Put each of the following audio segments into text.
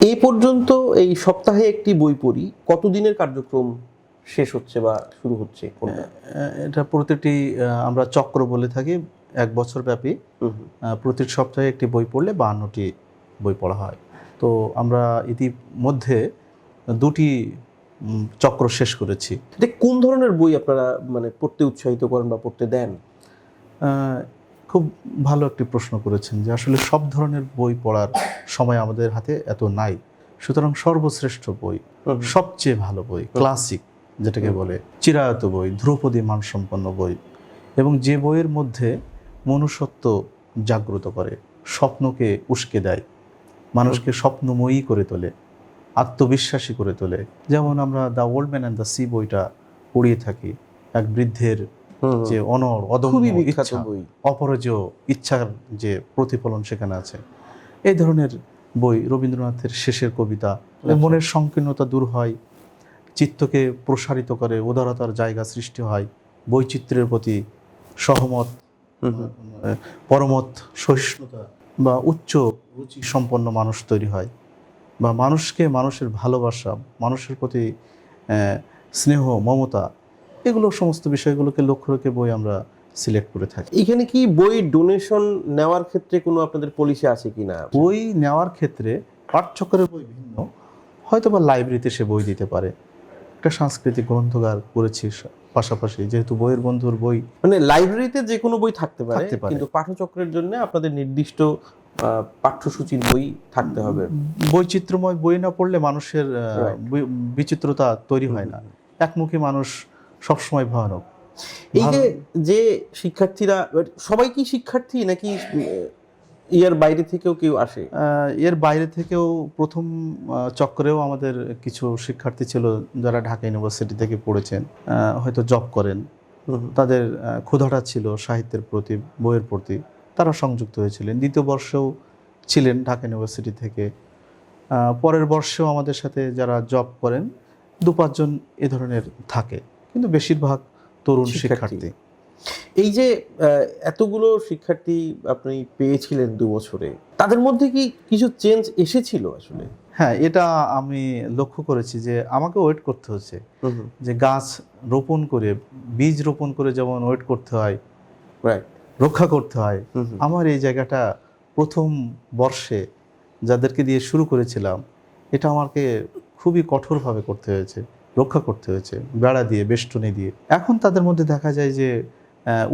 এই পর্যন্ত এই সপ্তাহে একটি বই পড়ি। কতদিনের কার্যক্রম শেষ হচ্ছে বা শুরু হচ্ছে এটা প্রতিটি আমরা চক্র বলে থাকি এক বছর ব্যাপী। হুম হুম। প্রতি সপ্তাহে একটি বই পড়লে বাহান্নটি বই পড়া হয়। তো আমরা ইতিমধ্যে দুটি চক্র শেষ করেছি। এটা কোন ধরনের বই আপনারা মানে পড়তে উৎসাহিত করেন বা পড়তে দেন? খুব ভালো একটি প্রশ্ন করেছেন যে আসলে সব ধরনের বই পড়ার সময় আমাদের হাতে এত নাই। সুতরাং সর্বশ্রেষ্ঠ বই সবচেয়ে ভালো বই ক্লাসিক যেটাকে বলে চিরায়ত বই ধ্রুপদী মানসম্পন্ন বই এবং যে বইয়ের মধ্যে মনুষ্যত্ব জাগ্রত করে স্বপ্নকে উস্কে দেয় মানুষকে স্বপ্নময়ী করে তোলে আত্মবিশ্বাসী করে তোলে। যেমন আমরা the old man and the sea বইটা পড়িয়ে থাকি এক বৃদ্ধের। যে অনর অদম্য ইচ্ছা, বই। অপরাজেয় ইচ্ছার যে প্রতিফলন সেখানে আছে। এই ধরনের বই রবীন্দ্রনাথের শেষের কবিতা মনের সংকীর্ণতা দূর হয় চিত্তকে প্রসারিত করে উদারতার জায়গা সৃষ্টি হয় বৈচিত্র্যের প্রতি সহমত পরমত সহিষ্ণুতা বা উচ্চ রুচি সম্পন্ন মানুষ তৈরি হয় বা মানুষকে মানুষের ভালোবাসা মানুষের প্রতি স্নেহ মমতা এগুলো সমস্ত বিষয়গুলোকে লক্ষ্য রেখে বই আমরা সিলেক্ট করে থাকি। এখানে কি বই ডোনেশন নেওয়ার ক্ষেত্রে কোনো আপনাদের পলিসি আছে কিনা? বই নেওয়ার ক্ষেত্রে পাঠচক্রের বই ভিন্ন। হয়তো বা লাইব্রেরিতে সে বই দিতে পারে। একটা সাংস্কৃতিক গ্রন্থগার করেছি পাশাপাশি। যেহেতু বইয়ের বন্ধুর বই মানে লাইব্রেরিতে যে কোনো বই থাকতে পারে কিন্তু পাঠচক্রের জন্য আপনাদের নির্দিষ্ট পাঠ্যসূচির বই থাকতে হবে। বৈচিত্র্যময় বই না পড়লে মানুষের বিচিত্রতা তৈরি হয় না। একমুখী মানুষ সবসময় ভয়ানক। এই যে যে শিক্ষার্থীরা সবাই কি শিক্ষার্থী নাকি ইয়ার বাইরে থেকেও কেউ আসে? এর বাইরে থেকেও প্রথম চক্রেও আমাদের কিছু শিক্ষার্থী ছিল যারা ঢাকা ইউনিভার্সিটি থেকে পড়েছেন হয়তো জব করেন। তাদের ক্ষুধাটা ছিল সাহিত্যের প্রতি বইয়ের প্রতি। তারা সংযুক্ত হয়েছিলেন। দ্বিতীয় বর্ষেও ছিলেন ঢাকা ইউনিভার্সিটি থেকে। পরের বর্ষেও আমাদের সাথে যারা জব করেন দু পাঁচজন এ ধরনের থাকে। কিন্তু বেশিরভাগ তরুণ শিক্ষার্থী। এই যে এতগুলো শিক্ষার্থী আপনি পেয়েছিলেন দু বছরে তাদের মধ্যে কি কিছু চেঞ্জ এসেছিল আসলে? হ্যাঁ এটা আমি লক্ষ্য করেছি যে আমাকে ওয়েট করতে হচ্ছে। যে গাছ রোপণ করে বীজ রোপণ করে যেমন ওয়েট করতে হয় রাইট রক্ষা করতে হয় আমার এই জায়গাটা প্রথম বর্ষে যাদেরকে দিয়ে শুরু করেছিলাম এটা আমাকে খুবই কঠোরভাবে করতে হয়েছে। রক্ষা করতে হয়েছে, বেড়া দিয়ে, বেষ্টনী দিয়ে। এখন তাদের মধ্যে দেখা যায় যে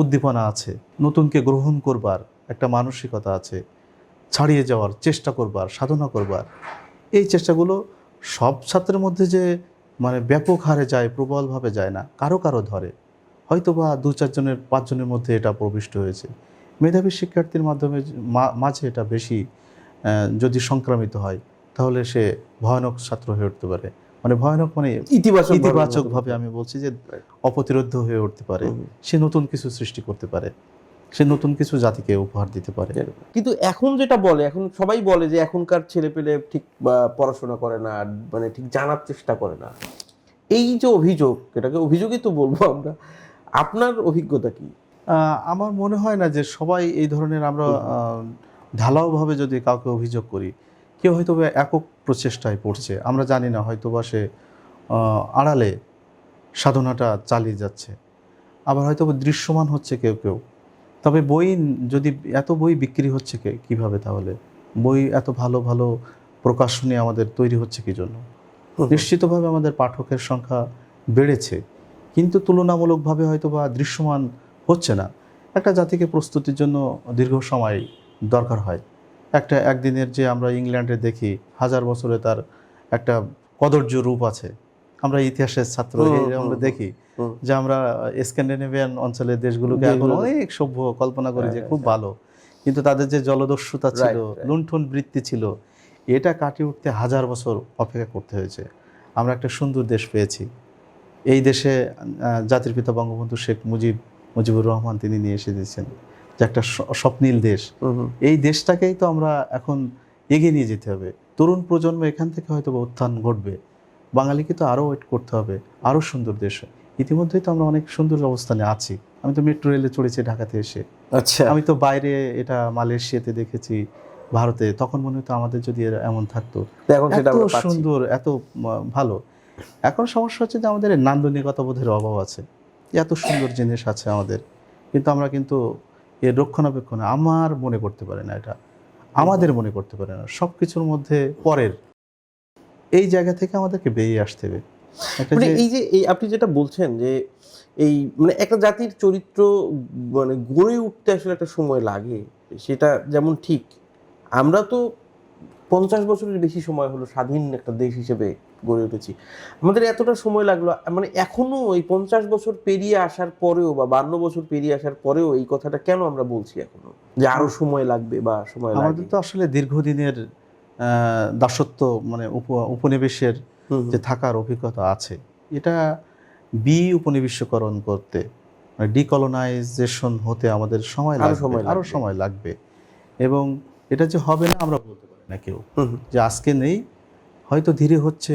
উদ্দীপনা আছে, নতুনকে গ্রহণ করবার একটা মানসিকতা আছে, ছাড়িয়ে যাওয়ার চেষ্টা করবার, সাধনা করবার। এই চেষ্টাগুলো সব ছাত্রের মধ্যে যে মানে ব্যাপক হারে যায়, প্রবলভাবে যায় না, কারও কারও ধরে। হয়তো বা দু চারজনের, পাঁচজনের মধ্যে এটা প্রবিষ্ট হয়েছে। মেধাবী শিক্ষার্থীর মাধ্যমে মাঝে এটা বেশি যদি সংক্রামিত হয়, তাহলে সে ভয়ানক ছাত্র হয়ে উঠতে পারে। মানে ভয়ানক মানে ইতিবাচক ইতিবাচক ভাবে আমি বলছি যে অপ্রতিরোধ্য হয়ে উঠতে পারে। সে নতুন কিছু সৃষ্টি করতে পারে। সে নতুন কিছু জাতিকে উপহার দিতে পারে। কিন্তু এখন যেটা বলে এখন সবাই বলে যে এখনকার ছেলে পেলে ঠিক পড়াশোনা করে না মানে ঠিক জানার চেষ্টা করে না। এই যে অভিযোগ এটাকে অভিযোগই তো বলব আমরা আপনার অভিজ্ঞতা কি? আহ, আমার মনে হয় না যে সবাই এই ধরনের আমরা ঢালাওভাবে যদি কাউকে অভিযোগ করি কেউ হয়তো একক প্রচেষ্টায় পড়ছে। আমরা জানি না হয়তো বা সে আড়ালে সাধনাটা চালিয়ে যাচ্ছে। আবার হয়তো দৃশ্যমান হচ্ছে কেউ কেউ। তবে বই যদি এত বই বিক্রি হচ্ছে কে কীভাবে তাহলে? বই এত ভালো ভালো প্রকাশনী আমাদের তৈরি হচ্ছে কি জন্য? নিশ্চিতভাবে আমাদের পাঠকের সংখ্যা বেড়েছে। কিন্তু তুলনামূলকভাবে হয়তো বা দৃশ্যমান হচ্ছে না। একটা জাতিকে প্রস্তুতির জন্য দীর্ঘ সময় দরকার হয়। একটা একদিনের যে আমরা ইংল্যান্ডে দেখি হাজার বছরে তার একটা কদর্য রূপ আছে। আমরা ইতিহাসের ছাত্র আমরা দেখি যে আমরা স্ক্যান্ডিনেভিয়ান অঞ্চলের দেশগুলোকে এখন অনেক সভ্য কল্পনা করি যে খুব ভালো। কিন্তু তাদের যে জলদস্যুতা ছিল. লুণ্ঠন বৃত্তি ছিল এটা কাটিয়ে উঠতে হাজার বছর অপেক্ষা করতে হয়েছে। আমরা একটা সুন্দর দেশ পেয়েছি। এই দেশে জাতির পিতা বঙ্গবন্ধু শেখ মুজিব মুজিবুর রহমান তিনি নিয়ে এসে দিয়েছেন। যে একটা স্বপ্নীল দেশ। এই দেশটাকেই তো আমরা এখন এগিয়ে নিয়ে যেতে হবে। তরুণ প্রজন্ম এখান থেকে হয়তো বা উত্থান ঘটবে। বাঙালিকে তো আরও ওয়েট করতে হবে। আরও সুন্দর দেশ ইতিমধ্যেই তো আমরা অনেক সুন্দর অবস্থানে আছি। আমি তো মেট্রো রেলে চড়েছি ঢাকাতে এসে। আচ্ছা। আমি তো বাইরে এটা মালয়েশিয়াতে দেখেছি ভারতে। তখন মনে হতো আমাদের যদি এমন থাকতো। এখন সেটা এত সুন্দর এত ভালো। এখন সমস্যা হচ্ছে যে আমাদের নান্দনিকতা বোধের অভাব আছে। এত সুন্দর জিনিস আছে আমাদের। কিন্তু আমরা কিন্তু এর রক্ষণাবেক্ষণ আমার মনে করতে পারে না এটা। আমাদের মনে করতে পারে না। সব কিছুর মধ্যে পরের। এই জায়গা থেকে আমাদেরকে বেরিয়ে আসতে হবে। মানে এই যে এই আপনি যেটা বলছেন যে এই মানে একটা জাতির চরিত্র মানে গড়ে উঠতে আসলে একটা সময় লাগে সেটা যেমন ঠিক। আমরা তো পঞ্চাশ বছরের বেশি সময় হলো স্বাধীন একটা দেশ হিসেবে গড়ে উঠেছি। আমাদের এতটা সময় লাগল মানে এখনও এই পঞ্চাশ বছর পেরিয়ে আসার পরেও বা বান্ন বছর পেরিয়ে আসার পরেও এই কথাটা কেন আমরা বলছি এখনও? যে আরও সময় লাগবে বা সময় আমাদের তো আসলে দীর্ঘদিনের দাসত্ব মানে উপ- উপনিবেশের। যে থাকার অভিজ্ঞতা আছে এটা বি উপনিবেশকরণ করতে ডিকলোনাইজেশন হতে আমাদের সময় আরও লাগবে সময় আরও লাগবে। সময় লাগবে। এবং এটা যে হবে না আমরা বলতে না কেউ। যে আজকে নেই হয়তো ধীরে হচ্ছে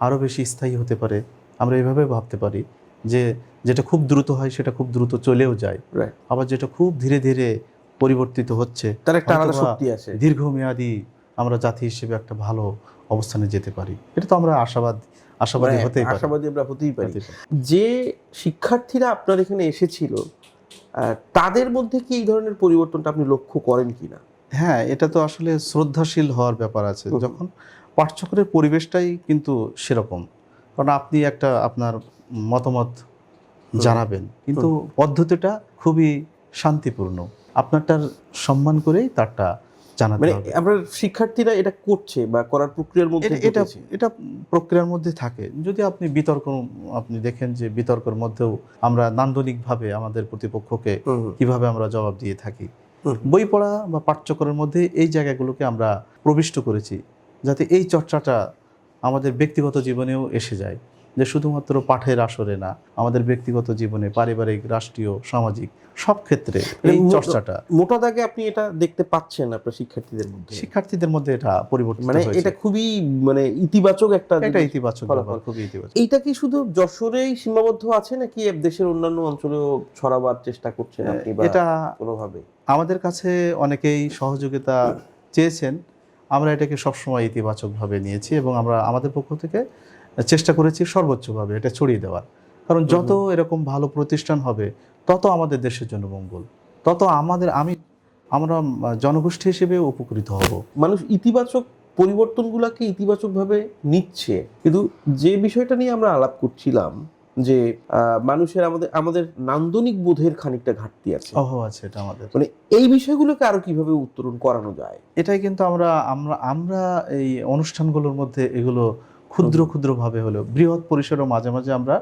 আরও বেশি স্থায়ী হতে পারে। আমরা এভাবে ভাবতে পারি যে যেটা খুব দ্রুত হয় সেটা খুব দ্রুত চলেও যায়। আবার যেটা খুব ধীরে ধীরে পরিবর্তিত হচ্ছে তার একটা আলাদা শক্তি আছে। দীর্ঘমেয়াদী আমরা জাতি হিসেবে একটা ভালো অবস্থানে যেতে পারি। এটা তো আমরা আশাবাদ আশাবাদী হতেই পারি। আশাবাদী আমরা হতেই পারি। যে শিক্ষার্থীরা আপনার এখানে এসেছিল তাদের মধ্যে কি এই ধরনের পরিবর্তনটা আপনি লক্ষ্য করেন কিনা? হ্যাঁ এটা তো আসলে শ্রদ্ধাশীল হওয়ার ব্যাপার আছে। যখন পাঠচক্রের পরিবেশটাই কিন্তু সেরকম। কারণ আপনি একটা আপনার মতামত জানাবেন কিন্তু পদ্ধতিটা খুবই শান্তিপূর্ণ। আপনারটার সম্মান করেই তারটা জানাতে মানে আপনার শিক্ষার্থীরা এটা করছে বা করার প্রক্রিয়ার মধ্যে এটা- এটা প্রক্রিয়ার মধ্যে থাকে। যদি আপনি বিতর্ক আপনি দেখেন যে বিতর্কের মধ্যেও আমরা নান্দনিকভাবে আমাদের প্রতিপক্ষকে কীভাবে আমরা জবাব দিয়ে থাকি। বই পড়া বা পাঠ্যক্রমের মধ্যে এই জায়গাগুলোকে আমরা প্রবিষ্ট করেছি, যাতে এই চর্চাটা আমাদের ব্যক্তিগত জীবনেও এসে যায়। যে শুধুমাত্র পাঠের আসরে না আমাদের ব্যক্তিগত জীবনে পারিবারিক রাষ্ট্রীয় সামাজিক সব ক্ষেত্রে এই চর্চাটা মোটা দাগে আপনি এটা দেখতে পাচ্ছেন আপনার শিক্ষার্থীদের মধ্যে? শিক্ষার্থীদের মধ্যে এটা পরিবর্তিত মানে এটা খুবই মানে ইতিবাচক একটা এটা ইতিবাচক ব্যাপার, খুবই ইতিবাচক। এইটা কি শুধু যশোরেই সীমাবদ্ধ আছে নাকি দেশের অন্যান্য অঞ্চলেও ছড়াবার চেষ্টা করছেন আপনি বা এটা কোনোভাবে? আমাদের কাছে অনেকেই সহযোগিতা চেয়েছেন। আমরা এটাকে সবসময় ইতিবাচকভাবে নিয়েছি এবং আমরা আমাদের পক্ষ থেকে চেষ্টা করেছি সর্বোচ্চভাবে এটা ছড়িয়ে দেওয়ার। কারণ যত এরকম ভালো প্রতিষ্ঠান হবে তত আমাদের দেশের জন্য মঙ্গল। তত আমাদের আমি আমরা জনগোষ্ঠী হিসেবে উপকৃত হব। মানুষ ইতিবাচক পরিবর্তনগুলোকে ইতিবাচকভাবে নিচ্ছে। কিন্তু যে বিষয়টা নিয়ে আমরা আলাপ করছিলাম যে মানুষের আমাদের আমাদের নান্দনিক বোধের খানিকটা ঘাটতি আছে। অহ আছে এটা আমাদের। মানে এই বিষয়গুলোকে আরও কীভাবে উত্তরণ করানো যায়? এটাই কিন্তু আমরা আমরা আমরা এই অনুষ্ঠানগুলোর মধ্যে এগুলো ক্ষুদ্র ক্ষুদ্রভাবে হলেও বৃহৎ পরিসরেও মাঝে মাঝে আমরা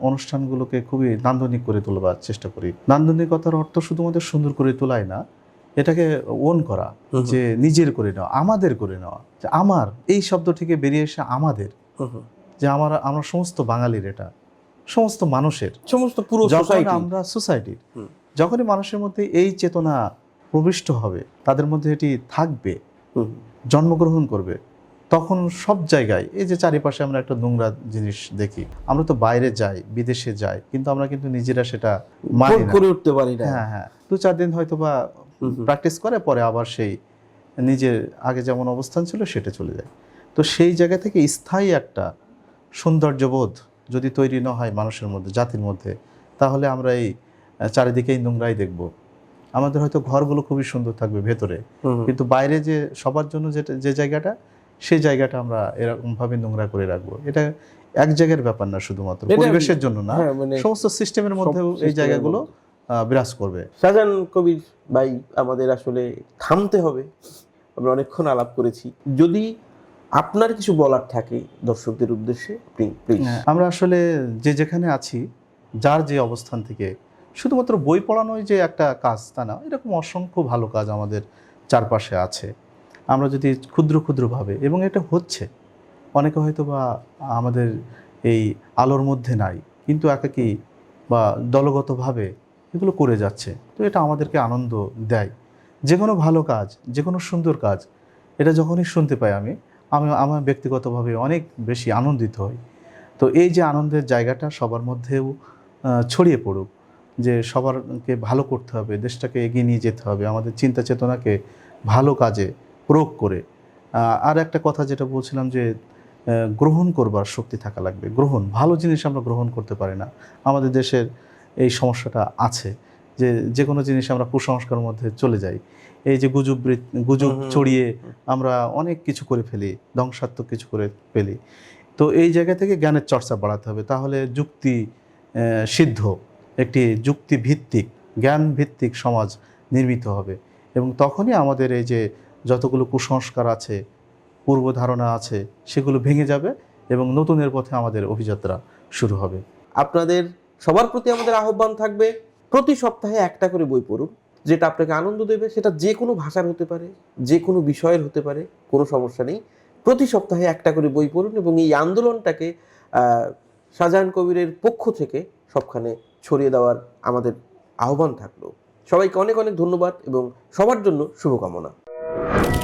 অনুষ্ঠানগুলোকে খুবই নান্দনিক করে তোলবার চেষ্টা করি। নান্দনিকতার অর্থ শুধুমাত্র সুন্দর করে তোলাই না এটাকে ওন করা যে নিজের করে নেওয়া আমাদের করে নেওয়া যে আমার এই শব্দ থেকে বেরিয়ে এসে আমাদের যে আমার আমরা সমস্ত বাঙালির এটা সমস্ত মানুষের সমস্ত পুরো আমরা সোসাইটির যখনই মানুষের মধ্যে এই চেতনা প্রবিষ্ট হবে তাদের মধ্যে এটি থাকবে জন্মগ্রহণ করবে তখন সব জায়গায় এই যে চারিপাশে আমরা একটা নোংরা জিনিস দেখি আমরা তো বাইরে যাই বিদেশে যাই কিন্তু আমরা কিন্তু নিজেরা সেটা মানি করে উঠতে পারি না। হ্যাঁ হ্যাঁ। দু চার দিন হয়তো বা। প্র্যাকটিস করে পরে আবার সেই নিজের আগে যেমন অবস্থান ছিল সেটা চলে যায়। তো সেই জায়গা থেকে স্থায়ী একটা সৌন্দর্যবোধ যদি তৈরি না হয় মানুষের মধ্যে জাতির মধ্যে তাহলে আমরা এই চারিদিকেই নোংরাই দেখব। আমাদের হয়তো ঘরগুলো খুবই সুন্দর থাকবে ভেতরে। কিন্তু বাইরে যে সবার জন্য যেটা যে জায়গাটা সেই জায়গাটা আমরা এরকম ভাবে নোংরা করে রাখব। এটা এক জায়গার ব্যাপার না শুধুমাত্র পরিবেশের জন্য না হ্যাঁ, মানে সমস্ত সিস্টেমের মধ্যেও এই জায়গাগুলো বিরাজ করবে। শাহজাহান কবির ভাই আমাদের আসলে থামতে হবে। আমরা অনেকক্ষণ আলাপ করেছি। যদি আপনার কিছু বলার থাকে দর্শকদের উদ্দেশ্যে হ্যাঁ, আমরা আসলে যে যেখানে আছি যার যে অবস্থান থেকে শুধুমাত্র বই পড়ানোই যে একটা কাজ তা না এরকম অসংখ্য ভালো কাজ আমাদের চারপাশে আছে। আমরা যদি ক্ষুদ্র ক্ষুদ্রভাবে এবং এটা হচ্ছে, অনেকে হয়তো বা আমাদের এই আলোর মধ্যে নাই, কিন্তু একাকী বা দলগতভাবে এগুলো করে যাচ্ছে, তো এটা আমাদেরকে আনন্দ দেয়। যে কোনো ভালো কাজ যে কোনো সুন্দর কাজ, এটা যখনই শুনতে পাই আমি আমি, আমার ব্যক্তিগতভাবে অনেক বেশি আনন্দিত হই। তো এই যে আনন্দের জায়গাটা সবার মধ্যেও ছড়িয়ে পড়ুক, যে সবারকে ভালো করতে হবে, দেশটাকে এগিয়ে নিয়ে যেতে হবে, আমাদের চিন্তা চেতনাকে ভালো কাজে প্রয়োগ করে। আর একটা কথা যেটা বলছিলাম যে গ্রহণ করবার শক্তি থাকা লাগবে। গ্রহণ ভালো জিনিস আমরা গ্রহণ করতে পারি না। আমাদের দেশের এই সমস্যাটা আছে যে যে কোনো জিনিস আমরা কুসংস্কারের মধ্যে চলে যাই। এই যে গুজব গুজব ছড়িয়ে আমরা অনেক কিছু করে ফেলি ধ্বংসাত্মক কিছু করে ফেলি। তো এই জায়গা থেকে জ্ঞানের চর্চা বাড়াতে হবে। তাহলে যুক্তি সিদ্ধ একটি যুক্তিভিত্তিক জ্ঞান ভিত্তিক সমাজ নির্মিত হবে। এবং তখনই আমাদের এই যে যতগুলো কুসংস্কার আছে পূর্ব ধারণা আছে, সেগুলো ভেঙে যাবে এবং নতুনের পথে আমাদের অভিযাত্রা শুরু হবে। আপনাদের সবার প্রতি আমাদের আহ্বান থাকবে, প্রতি সপ্তাহে একটা করে বই পড়ুন, যেটা আপনাকে আনন্দ দেবে, সেটা যে কোনো ভাষার হতে পারে যে কোনো বিষয়ের হতে পারে, কোনো সমস্যা নেই। প্রতি সপ্তাহে একটা করে বই পড়ুন এবং এই আন্দোলনটাকে শাহজাহান কবিরের পক্ষ থেকে সবখানে ছড়িয়ে দেওয়ার আমাদের আহ্বান থাকল। সবাইকে অনেক অনেক ধন্যবাদ এবং সবার জন্য শুভকামনা। you.